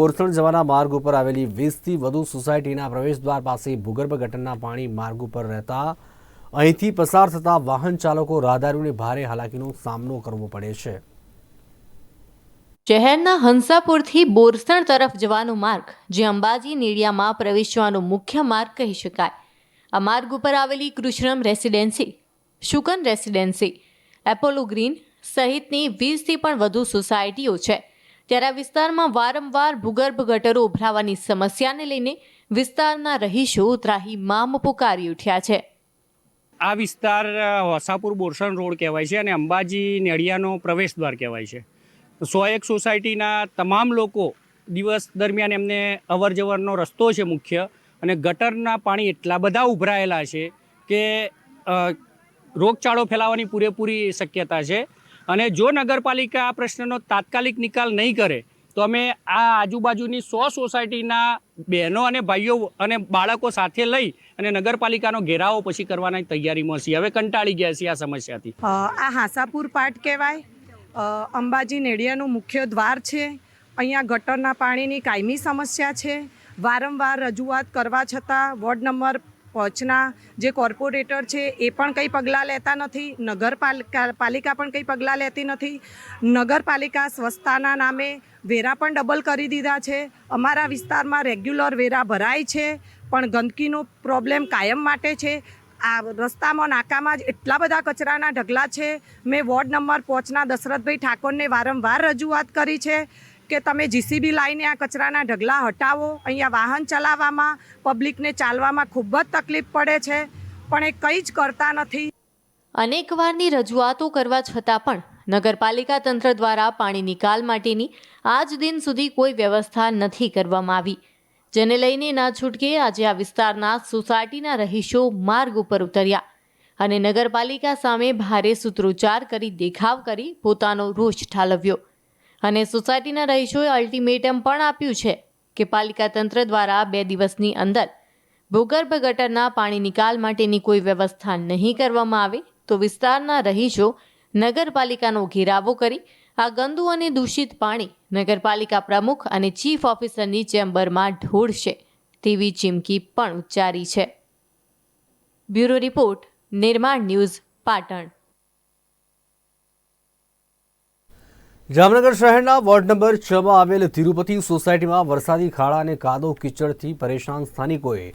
કોરસણ જવાના માર્ગ ઉપર આવેલી વીસથી વધુ સોસાયટીના પ્રવેશદ્વાર પાસે ભૂગર્ભ ગટરના પાણી માર્ગ ઉપર રહેતા અહીંથી પસાર થતા વાહન ચાલકો રાહદારીઓને ભારે હાલાકીનો સામનો કરવો પડે છે. શહેરના હંસાપુરથી બોરસણ તરફ જવાનો માર્ગ, જે અંબાજી નેડિયામાં પ્રવેશવાનો મુખ્ય માર્ગ કહી શકાય. આ માર્ગ ઉપર આવેલી Krishnam residency, Shukan residency, Apollo green સહિતની વીસથી પણ વધુ સોસાયટીઓ છે. ત્યારે આ વિસ્તારમાં વારંવાર ભૂગર્ભ ગટરો ઉભરાવાની સમસ્યાને લઈને વિસ્તારના રહીશો ત્રાહીમામ પુકારી ઉઠ્યા છે. આ વિસ્તાર હોસાપુર બોરસણ રોડ કહેવાય છે અને અંબાજી નેડિયાનો પ્રવેશ દ્વાર કહેવાય છે. સો એક સોસાયટીના તમામ લોકો દિવસ દરમિયાન એમને અવર જવરનો રસ્તો છે મુખ્ય અને ગટરના પાણી એટલા બધા ઉભરાયેલા છે કે રોગચાળો ફેલાવાની પૂરેપૂરી શક્યતા છે. અને જો નગરપાલિકા આ પ્રશ્નનો તાત્કાલિક નિકાલ નહીં કરે, તો અમે આ આજુબાજુની સો સોસાયટીના બહેનો અને ભાઈઓ અને બાળકો સાથે લઈ અને નગરપાલિકાનો ઘેરાવો પછી કરવાની તૈયારીમાં છીએ હવે કંટાળી ગયા છીએ આ સમસ્યાથી. આ હાસાપુર પાટ કહેવાય. અંબાજી નેડિયાનું મુખ્ય દ્વાર છે. અહીંયા ગટરના પાણીની કાયમી સમસ્યા છે. વારંવાર રજૂઆત કરવા છતાં વોર્ડ નંબર પાંચના જે કોર્પોરેટર છે એ પણ કંઈ પગલાં લેતા નથી, નગરપાલિકા પાલિકા પણ કંઈ પગલાં લેતી નથી. નગરપાલિકા સ્વચ્છતાના નામે વેરા પણ ડબલ કરી દીધા છે. અમારા વિસ્તારમાં રેગ્યુલર વેરા ભરાય છે, પણ ગંદકીનો પ્રોબ્લેમ કાયમ માટે છે. આ રસ્તામાં નાકામાં જ એટલા બધા કચરાના ઢગલા છે. મેં વોર્ડ નંબર પોચના દશરથભાઈ ઠાકોરને વારંવાર રજૂઆત કરી છે કે તમે જીસીબી લાવીને આ કચરાના ઢગલા હટાવો, અહીંયા વાહન ચલાવવામાં, પબ્લિકને ચાલવામાં ખૂબ જ તકલીફ પડે છે, પણ એ કંઈ જ કરતા નથી. અનેકવારની રજૂઆતો કરવા છતાં પણ નગરપાલિકા તંત્ર દ્વારા પાણી નિકાલ માટેની આજ દિન સુધી કોઈ વ્યવસ્થા નથી કરવામાં આવી. જેને લઈને ના છૂટકે આજે આ વિસ્તારના સોસાયટીના રહીશો માર્ગ ઉપર ઉતર્યા અને નગરપાલિકા સામે ભારે સૂત્રોચ્ચાર કરી દેખાવ કરી પોતાનો રોષ ઠાલવ્યો. અને સોસાયટીના રહીશોએ અલ્ટિમેટમ પણ આપ્યું છે કે પાલિકા તંત્ર દ્વારા બે દિવસની અંદર ભૂગર્ભ ગટરના પાણી નિકાલ માટેની કોઈ વ્યવસ્થા નહીં કરવામાં આવે તો વિસ્તારના રહીશો નગરપાલિકાનો ઘેરાવો કરી આ ગંદુ અને દૂષિત પાણી નગરપાલિકા પ્રમુખ અને ચીફ ઓફિસરની ચેમ્બરમાં ઢોળશે તેવી ચીમકી પણ ઉચ્ચારી છે. Bureau report, Nirman news, Patan. Jamnagar શહેરના વોર્ડ નંબર છમાં આવેલ તિરુપતિ સોસાયટીમાં વરસાદી ખાડા અને કાદો કીચડથી પરેશાન સ્થાનિકોએ